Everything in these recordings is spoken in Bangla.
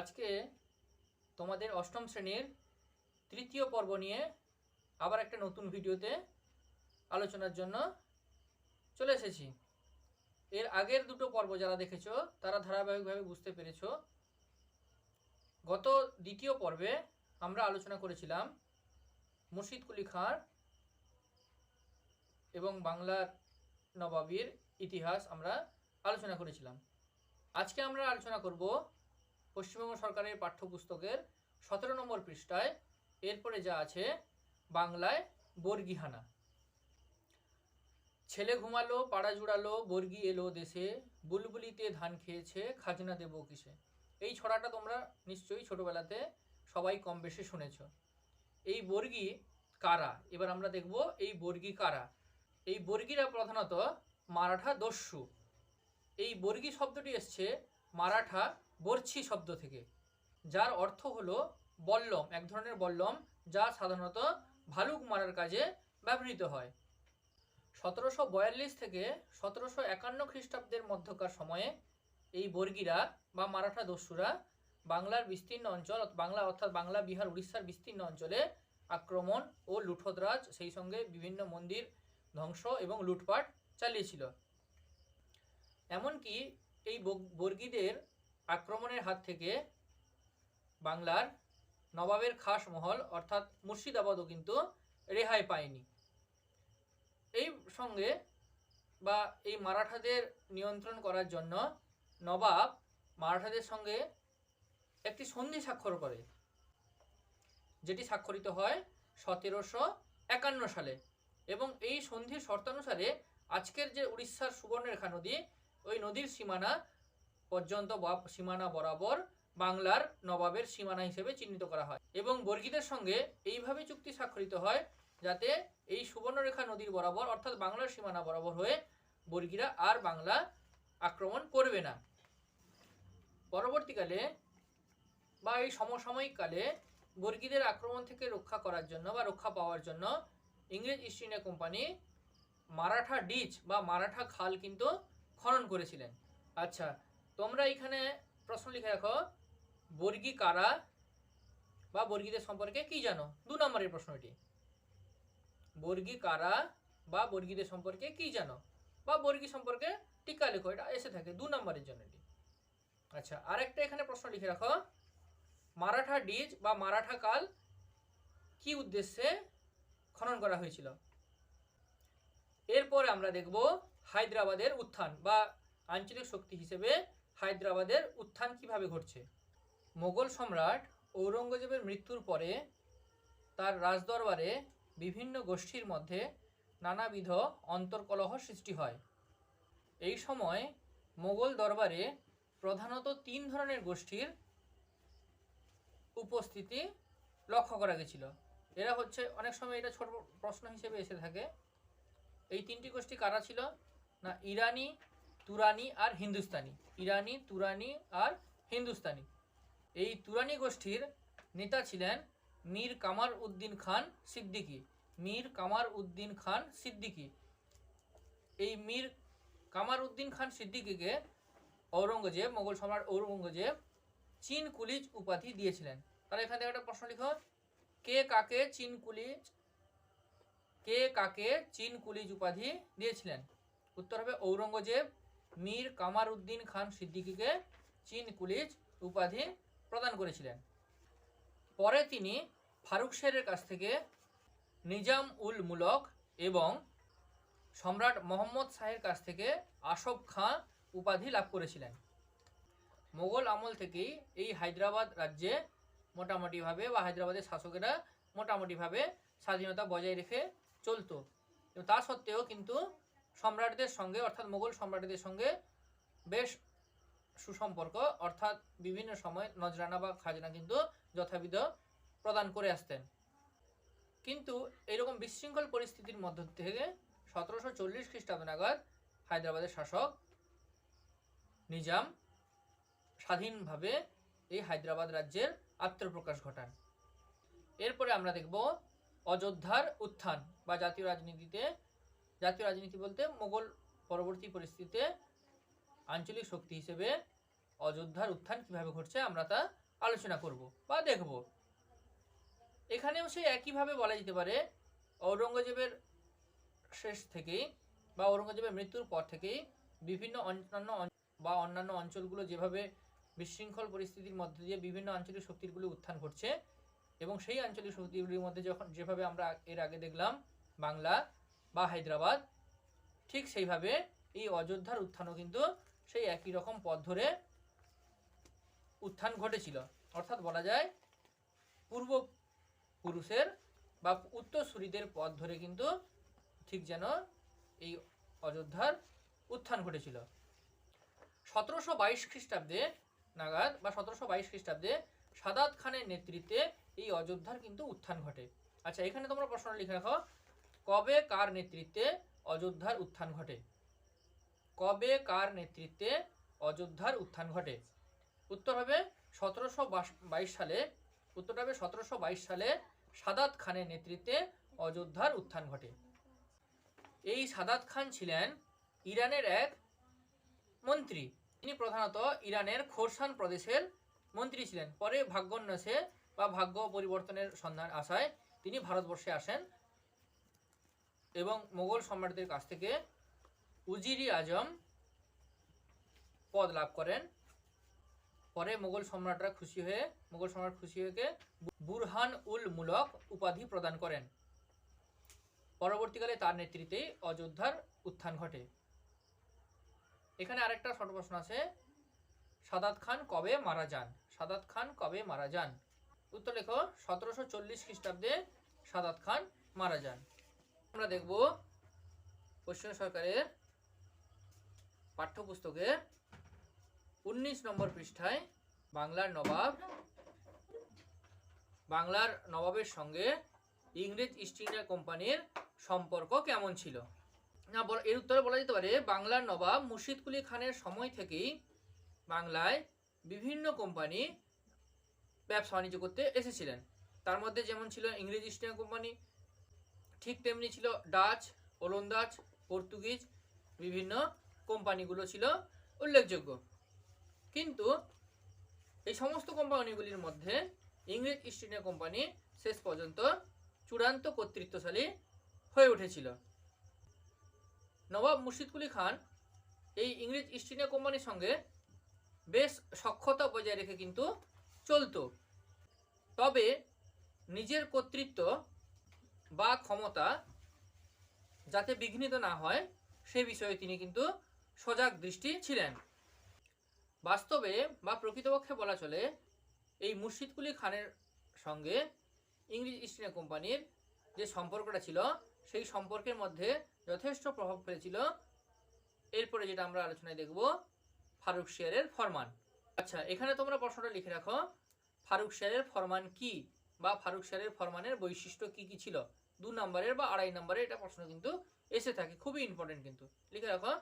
আজকে তোমাদের অষ্টম শ্রেণির তৃতীয় পর্ব নিয়ে আবার একটা নতুন ভিডিওতে আলোচনার জন্য চলে এসেছি। এর আগের দুটো পর্ব যারা দেখেছ, তারা ধারাবাহিকভাবে বুঝতে পেরেছ। গত দ্বিতীয় পর্বে আমরা আলোচনা করেছিলাম মুর্শিদ কুলি খাঁর এবং বাংলার নবাবীর ইতিহাস আমরা আলোচনা করেছিলাম। আজকে আমরা আলোচনা করব পশ্চিমবঙ্গ সরকারের পাঠ্যপুস্তকের সতেরো নম্বর পৃষ্ঠায় এরপরে যা আছে বাংলায় বর্গিহানা। ছেলে ঘুমালো, পাড়া জুড়ালো, বর্গি এলো দেশে, বুলবুলিতে ধান খেয়েছে, খাজনা দেবো কিসে? এই ছড়াটা তোমরা নিশ্চয়ই ছোটবেলাতে সবাই কম বেশি শুনেছ। এই বর্গি কারা? এবার আমরা দেখব এই বর্গি কারা? এই বর্গিরা প্রধানত মারাঠা দস্যু। এই বর্গি শব্দটি এসছে মারাঠা বর্ছি শব্দ থেকে। যার অর্থ হলো বল্লম, এক ধরনের বল্লম যা সাধারণত ভালুক মারার কাজে ব্যবহৃত হয়। সতেরোশো বয়াল্লিশ থেকে সতেরোশো একান্ন খ্রিস্টাব্দের মধ্যকার সময়ে এই বর্গীরা বা মারাঠা দস্যুরা বাংলার বিস্তীর্ণ অঞ্চল বাংলা অর্থাৎ বাংলা, বিহার, উড়িষ্যার বিস্তীর্ণ অঞ্চলে আক্রমণ ও লুঠোদ্রাজ সেই সঙ্গে বিভিন্ন মন্দির ধ্বংস এবং লুটপাট চালিয়েছিল। এমনকি এই বর্গীদের আক্রমণের হাত থেকে বাংলার নবাবের খাস মহল, অর্থাৎ মুর্শিদাবাদও কিন্তু রেহাই পায়নি। এই সঙ্গে বা এই মারাঠাদের নিয়ন্ত্রণ করার জন্য নবাব মারাঠাদের সঙ্গে একটি সন্ধি স্বাক্ষর করে, যেটি স্বাক্ষরিত হয় সতেরোশো একান্ন সালে। এবং এই সন্ধির শর্তানুসারে আজকের যে উড়িষ্যার সুবর্ণরেখা নদী, ওই নদীর সীমানা পর্যন্ত সীমানা বরাবর বাংলার নবাবের সীমানা হিসেবে চিহ্নিত করা হয় এবং বর্গীদের সঙ্গে এইভাবে চুক্তি স্বাক্ষরিত হয় যাতে এই সুবর্ণরেখা নদীর বরাবর অর্থাৎ বাংলার সীমানা বরাবর হয়ে বর্গীরা আর বাংলা আক্রমণ করবে না। পরবর্তীকালে বা এই সমসাময়িক কালে বর্গীদের আক্রমণ থেকে রক্ষা করার জন্য বা রক্ষা পাওয়ার জন্য ইংরেজ East India Company Maratha ditch বা মারাঠা খাল কিন্তু খনন করেছিলেন। আচ্ছা তোমরা এখানে প্রশ্ন লিখে রাখো, বর্গী কারা বা বর্গীদের সম্পর্কে কি জানো? দু নম্বরের প্রশ্ন এটি। বর্গী কারা বা বর্গীদের সম্পর্কে কি জানো? বা বর্গী সম্পর্কে টিকা লেখো, এটা এসে থাকে দু নম্বরের জন্য আচ্ছা আরেকটা এখানে প্রশ্ন লিখে রাখো। মারাঠা ডিজ বা মারাঠা কাল কি উদ্দেশ্যে খনন করা হয়েছিল? এরপরে আমরা দেখব হায়দ্রাবাদের উত্থান বা আঞ্চলিক শক্তি হিসেবে হায়দ্রাবাদের উত্থান কীভাবে ঘটছে? মোগল সম্রাট ঔরঙ্গজেবের মৃত্যুর পরে তার রাজদরবারে বিভিন্ন গোষ্ঠীর মধ্যে নানাবিধ অন্তর্কলহ সৃষ্টি হয়। এই সময় মোগল দরবারে প্রধানত তিন ধরনের গোষ্ঠীর উপস্থিতি লক্ষ্য করা গেছিল। এরা হচ্ছে, অনেক সময় এটা ছোট প্রশ্ন হিসেবে এসে থাকে, এই তিনটি গোষ্ঠী কারা ছিল? না, ইরানি তুরানি আর হিন্দুস্তানি। ইরানি, তুরানি আর হিন্দুস্তানি। এই তুরানি গোষ্ঠীর নেতা ছিলেন মীর কামার উদ্দিন খান সিদ্দিকী। মীর কামার উদ্দিন খান সিদ্দিকী। এই মীর কামার উদ্দিন খান সিদ্দিকীকে ঔরঙ্গজেব, মোগল সম্রাট ঔরঙ্গজেব চীন কুলিজ উপাধি দিয়েছিলেন। তাহলে এখান থেকে একটা প্রশ্ন লিখো। কে কাকে চীন কুলিজ, কে কাকে চীন কুলিজ উপাধি দিয়েছিলেন? উত্তর হবে ঔরঙ্গজেব মীর কামার উদ্দিন খান সিদ্দিকীকে চীন কুলিজ উপাধি প্রদান করেছিলেন। পরে তিনি ফারুক শেরের কাছ থেকে নিজাম উল মুলক এবং সম্রাট মোহাম্মদ শাহের কাছ থেকে আসফ খাঁ উপাধি লাভ করেছিলেন। মোগল আমল থেকেই এই হায়দ্রাবাদ রাজ্যে মোটামুটিভাবে বা হায়দ্রাবাদের শাসকেরা মোটামুটিভাবে স্বাধীনতা বজায় রেখে চলতো। তা সত্ত্বেও কিন্তু সম্রাটদের সঙ্গে, অর্থাৎ মোগল সম্রাটদের সঙ্গে বেশ সুসম্পর্ক, অর্থাৎ বিভিন্ন সময় নজরানা বা খাজনা কিন্তু যথাবিধ প্রদান করে আসতেন। কিন্তু এরকম বিশৃঙ্খল পরিস্থিতির মধ্য থেকে সতেরোশো চল্লিশ খ্রিস্টাব্দ নাগাদ হায়দ্রাবাদের শাসক নিজাম স্বাধীনভাবে এই হায়দ্রাবাদ রাজ্যের আত্মপ্রকাশ ঘটান। এরপরে আমরা দেখব অযোধ্যার উত্থান বা জাতীয় রাজনীতিতে জাতীয় রাজনীতি বলতে মোগল পরবর্তী পরিস্থিতিতে আঞ্চলিক শক্তি হিসেবে অযোধ্যার উত্থান কীভাবে ঘটছে আমরা তা আলোচনা করব বা দেখব। এখানেও সেই একইভাবে বলা যেতে পারে, ঔরঙ্গজেবের শেষ থেকেই বা ঔরঙ্গজেবের মৃত্যুর পর থেকেই বিভিন্ন অন্যান্য বা অন্যান্য অঞ্চলগুলো যেভাবে বিশৃঙ্খল পরিস্থিতির মধ্যে দিয়ে বিভিন্ন আঞ্চলিক শক্তিগুলি উত্থান ঘটছে এবং সেই আঞ্চলিক শক্তিগুলির মধ্যে যখন যেভাবে আমরা এর আগে দেখলাম, বাংলা বা হায়দ্রাবাদ, ঠিক সেইভাবে এই অযোধ্যার উত্থানও কিন্তু সেই একই রকম পথ ধরে উত্থান ঘটেছিল। অর্থাৎ বলা যায়, পূর্ব পুরুষের বা উত্তরসূরিদের পথ ধরে কিন্তু ঠিক যেন এই অযোধ্যার উত্থান ঘটেছিল। সতেরোশো বাইশ খ্রিস্টাব্দে নাগাদ বা সতেরোশো বাইশ খ্রিস্টাব্দে সাদাত খানের নেতৃত্বে এই অযোধ্যার কিন্তু উত্থান ঘটে। আচ্ছা এখানে তোমরা প্রশ্ন লিখে রাখো কবে কার নেতৃত্বে অযোধ্যার উত্থান ঘটে? কবে কার নেতৃত্বে অযোধ্যার উত্থান ঘটে? উত্তর হবে সতেরোশো বাইশ সালে, উত্তরটা হবে সতেরোশো বাইশ সালে সাদাত খানের নেতৃত্বে অযোধ্যার উত্থান ঘটে। এই সাদাত খান ছিলেন ইরানের এক মন্ত্রী। তিনি প্রধানত ইরানের খোরসান প্রদেশের মন্ত্রী ছিলেন। পরে ভাগ্যোন্যাসে বা ভাগ্য পরিবর্তনের সন্ধান আশায় তিনি ভারতবর্ষে আসেন। এবং মোগল সম্রাটদের কাছ থেকে উজিরি আজম পদ লাভ করেন। পরে মোগল সম্রাটরা খুশি হয়ে, মোগল সম্রাট খুশি হয়ে বুরহান উল মুলক উপাধি প্রদান করেন। পরবর্তীকালে তার নেতৃত্বে অযোধ্যার উত্থান ঘটে। এখানে আরেকটা ছোট প্রশ্ন আছে, সাদাত খান কবে মারা যান? সাদাত খান কবে মারা যান? উত্তর লেখ, সতেরোশো চল্লিশ খ্রিস্টাব্দে সাদাত খান মারা যান। আমরা দেখব পশ্চিম সরকারের পাঠ্যপুস্তকের উনিশ নম্বর পৃষ্ঠায় বাংলার নবাব, বাংলার নবাবের সঙ্গে ইংরেজ ইস্ট ইন্ডিয়া কোম্পানির সম্পর্ক কেমন ছিল? না এর উত্তরে বলা যেতে পারে, বাংলার নবাব মুর্শিদ কুলি খানের সময় থেকেই বাংলায় বিভিন্ন কোম্পানি ব্যবসা বাণিজ্য করতে এসেছিলেন। তার মধ্যে যেমন ছিল ইংরেজ ইস্ট ইন্ডিয়া কোম্পানি ঠিক তেমনি ছিল ডাচ ওলন্দাজ পর্তুগিজ, বিভিন্ন কোম্পানিগুলো ছিল উল্লেখযোগ্য। কিন্তু এই সমস্ত কোম্পানিগুলির মধ্যে ইংরেজ ইস্ট ইন্ডিয়া কোম্পানি শেষ পর্যন্ত চূড়ান্ত কর্তৃত্বশালী হয়ে উঠেছিল। নবাব মুর্শিদকুলি খান এই ইংরেজ ইস্ট ইন্ডিয়া কোম্পানির সঙ্গে বেশ সক্ষতা বজায় রেখে কিন্তু চলতো। তবে নিজের কর্তৃত্ব বা ক্ষমতা যাতে বিঘ্নিত না হয়, সে বিষয়ে তিনি কিন্তু সজাগ দৃষ্টি ছিলেন। বাস্তবে বা প্রকৃতপক্ষে বলা চলে, এই মুর্শিদকুলি খানের সঙ্গে ইংরেজ ইস্ট ইন্ডিয়া কোম্পানির যে সম্পর্কটা ছিল, সেই সম্পর্কের মধ্যে যথেষ্ট প্রভাব ফেলেছিল। এরপরে যেটা আমরা আলোচনায় দেখব, ফারুক শেয়ারের ফরমান। আচ্ছা এখানে তোমরা প্রশ্নটা লিখে রাখো, ফারুক শেয়ারের ফরমান কি বা ফারুক শেয়ারের ফরমানের বৈশিষ্ট্য কি কি ছিল? দু নম্বরের বা আড়াই নম্বরের এটা প্রশ্ন কিন্তু এসে থাকে, খুবই ইম্পর্টেন্ট কিন্তু। লিখে রাখো,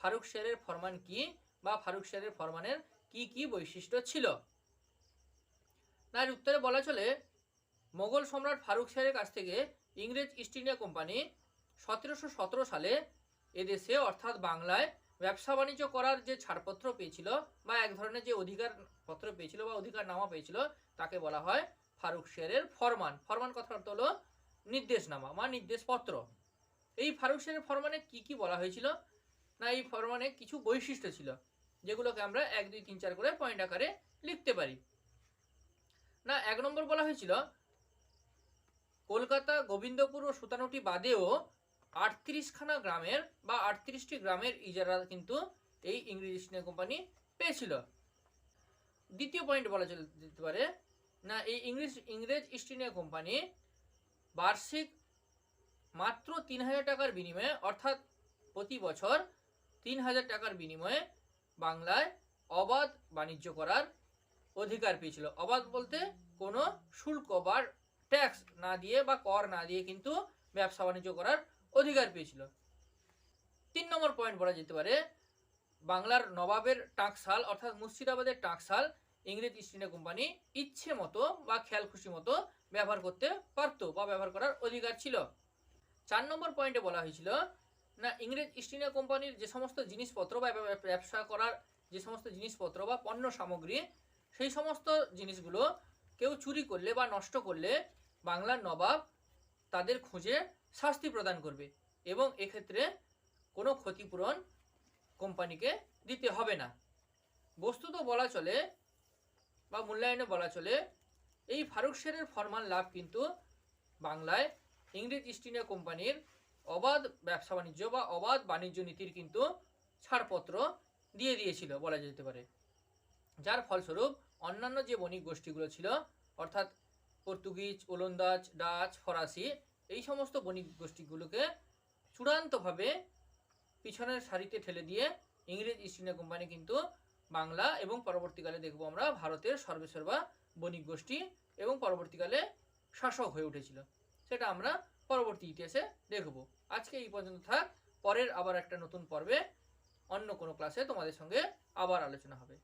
ফারুক শেয়ারের ফরমান কি বা ফারুক শেয়ারের ফরমানের কি কি বৈশিষ্ট্য ছিল? এর উত্তরে বলা চলে, মোগল সম্রাট ফারুক শেয়ারের কাছ থেকে ইংরেজ ইস্ট ইন্ডিয়া কোম্পানি সতেরোশো সতেরো সালে এদেশে, অর্থাৎ বাংলায়, ব্যবসা বাণিজ্য করার যে ছাড়পত্র পেয়েছিল বা এক ধরনের যে অধিকার পত্র পেয়েছিল বা অধিকার নামা পেয়েছিল, তাকে বলা হয় ফারুক শেয়ারের ফরমান। ফরমান কথার অর্থ হলো নির্দেশনামা বা নির্দেশপত্র। এই ফারুক শেয়ারের ফরমানে কি কি বলা হয়েছিল? না, এই ফরমানে কিছু বৈশিষ্ট্য ছিল, যেগুলোকে আমরা এক, দুই, তিন, চার করে পয়েন্ট আকারে লিখতে পারি। না, এক নম্বর বলা হয়েছিল, কলকাতা গোবিন্দপুর ও সুতানুটি বাদেও আটত্রিশখানা গ্রামের বা আটত্রিশটি গ্রামের ইজারা কিন্তু এই ইংরেজ ইস্ট কোম্পানি পেয়েছিল। দ্বিতীয় পয়েন্ট বলা যেতে পারে, না, এই ইংরেজ ইংরেজ ইস্ট ইন্ডিয়া কোম্পানি বার্ষিক মাত্র তিন হাজার টাকার বিনিময়ে, অর্থাৎ প্রতি বছর তিন হাজার টাকার বিনিময়ে বাংলায় অবাধ বাণিজ্য করার অধিকার পেয়েছিল। অবাধ বলতে কোনো শুল্ক বা ট্যাক্স না দিয়ে বা কর না দিয়ে কিন্তু ব্যবসা বাণিজ্য করার অধিকার পেয়েছিল। তিন নম্বর পয়েন্ট বলা যেতে পারে, বাংলার নবাবের টাকশাল, অর্থাৎ মুর্শিদাবাদের টাকশাল ইংরেজ ইস্ট ইন্ডিয়া কোম্পানি ইচ্ছে মতো বা খেয়াল খুশি মতো ব্যবহার করতে পারতো বা ব্যবহার করার অধিকার ছিল। চার নম্বর পয়েন্টে বলা হয়েছিল, না, ইংরেজ ইস্ট ইন্ডিয়া কোম্পানির যে সমস্ত জিনিসপত্র বা ব্যবসা করার যে সমস্ত জিনিসপত্র বা পণ্য সামগ্রী, সেই সমস্ত জিনিসগুলো কেউ চুরি করলে বা নষ্ট করলে বাংলার নবাব তাদের খুঁজে শাস্তি প্রদান করবে এবং এক্ষেত্রে কোনো ক্ষতিপূরণ কোম্পানিকে দিতে হবে না। বস্তুত বলা চলে বা মূল্যায়নে বলা চলে, এই ফারুক শেরের ফরমান লাভ কিন্তু বাংলায় ইংরেজ ইস্ট ইন্ডিয়া কোম্পানির অবাধ ব্যবসা বাণিজ্য বা অবাধ বাণিজ্য নীতির কিন্তু ছাড়পত্র দিয়ে দিয়েছিল বলা যেতে পারে। যার ফলস্বরূপ অন্যান্য যে বণিক গোষ্ঠীগুলো ছিল, অর্থাৎ পর্তুগিজ, ওলন্দাজ, ডাচ, ফরাসি, এই সমস্ত বণিক গোষ্ঠীগুলোকে চূড়ান্তভাবে পিছনের সারিতে ঠেলে দিয়ে ইংরেজ ইস্ট ইন্ডিয়া কোম্পানি কিন্তু বাংলা এবং পরবর্তীকালে দেখব আমরা ভারতের সর্বেসর্বা বণিক গোষ্ঠী এবং পরবর্তীকালে শাসক হয়ে উঠেছিল। সেটা আমরা পরবর্তী ইতিহাসে দেখব। আজকে এই পর্যন্ত থাক। পরের আবার একটা নতুন পর্বে অন্য কোনো ক্লাসে তোমাদের সঙ্গে আবার আলোচনা হবে।